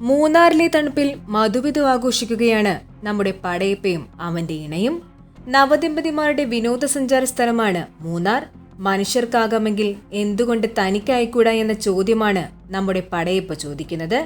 മൂന്നാറിലെ തണുപ്പിൽ മധുവിധു ആഘോഷിക്കുകയാണ് നമ്മുടെ പടയപ്പയും അവന്റെ ഇണയും. നവദമ്പതിമാരുടെ വിനോദസഞ്ചാര സ്ഥലമാണ് മൂന്നാർ. മനുഷ്യർക്കാകാമെങ്കിൽ എന്തുകൊണ്ട് തനിക്കായിക്കൂടാ എന്ന ചോദ്യമാണ് നമ്മുടെ പടയപ്പ ചോദിക്കുന്നത്.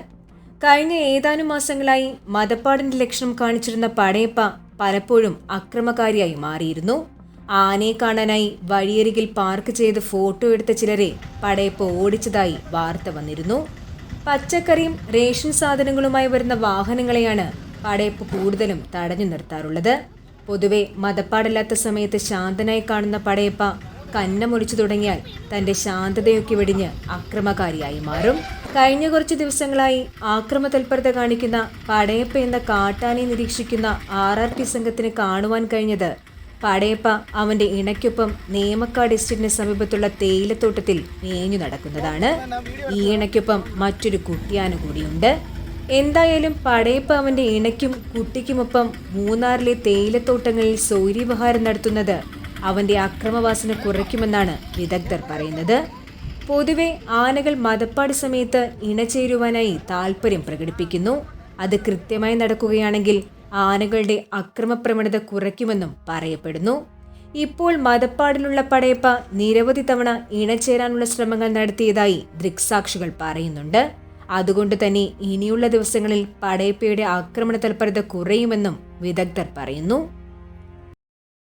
കഴിഞ്ഞ ഏതാനും മാസങ്ങളായി മതപ്പാടിന്റെ ലക്ഷണം കാണിച്ചിരുന്ന പടയപ്പ പലപ്പോഴും അക്രമകാരിയായി മാറിയിരുന്നു. ആനയെ കാണാനായി വഴിയരികിൽ പാർക്ക് ചെയ്ത് ഫോട്ടോ എടുത്ത ചിലരെ പടയപ്പ ഓടിച്ചതായി വാർത്ത വന്നിരുന്നു. പച്ചക്കറിയും റേഷൻ സാധനങ്ങളുമായി വരുന്ന വാഹനങ്ങളെയാണ് പടയപ്പ് കൂടുതലും തടഞ്ഞു നിർത്താറുള്ളത്. പൊതുവെ മതപ്പാടില്ലാത്ത സമയത്ത് ശാന്തനായി കാണുന്ന പടയപ്പ കന്നമൊഴിച്ചു തുടങ്ങിയാൽ തന്റെ ശാന്തതയൊക്കെ വെടിഞ്ഞ് അക്രമകാരിയായി മാറും. കഴിഞ്ഞ കുറച്ച് ദിവസങ്ങളായി ആക്രമ തൽപരത കാണിക്കുന്ന പടയപ്പ എന്ന കാട്ടാനെ നിരീക്ഷിക്കുന്ന ആർ ആർ ടി സംഘത്തിന് കാണുവാൻ കഴിഞ്ഞത് പടയപ്പ അവന്റെ ഇണയ്ക്കൊപ്പം നേമക്കാട് എസ്റ്റേറ്റിന് സമീപത്തുള്ള തേയിലത്തോട്ടത്തിൽ മേഞ്ഞു നടക്കുന്നതാണ്. ഈ ഇണയ്ക്കൊപ്പം മറ്റൊരു കുട്ടിയാന കൂടിയുണ്ട്. എന്തായാലും പടയപ്പ അവന്റെ ഇണയ്ക്കും കുട്ടിക്കുമൊപ്പം മൂന്നാറിലെ തേയിലത്തോട്ടങ്ങളിൽ സൗര്യവിഹാരം നടത്തുന്നത് അവന്റെ അക്രമവാസന കുറയ്ക്കുമെന്നാണ് വിദഗ്ധർ പറയുന്നത്. പൊതുവെ ആനകൾ മതപ്പാട് സമയത്ത് ഇണചേരുവാനായി താല്പര്യം പ്രകടിപ്പിക്കുന്നു. അത് കൃത്യമായി നടക്കുകയാണെങ്കിൽ ആനകളുടെ അക്രമപ്രവണത കുറയ്ക്കുമെന്നും പറയപ്പെടുന്നു. ഇപ്പോൾ മതപ്പാടിലുള്ള പടയപ്പ നിരവധി തവണ ഇണചേരാനുള്ള ശ്രമങ്ങൾ നടത്തിയതായി ദൃക്സാക്ഷികൾ പറയുന്നുണ്ട്. അതുകൊണ്ട് തന്നെ ഇനിയുള്ള ദിവസങ്ങളിൽ പടയപ്പയുടെ ആക്രമണ തൽപരത കുറയുമെന്നും വിദഗ്ധർ പറയുന്നു.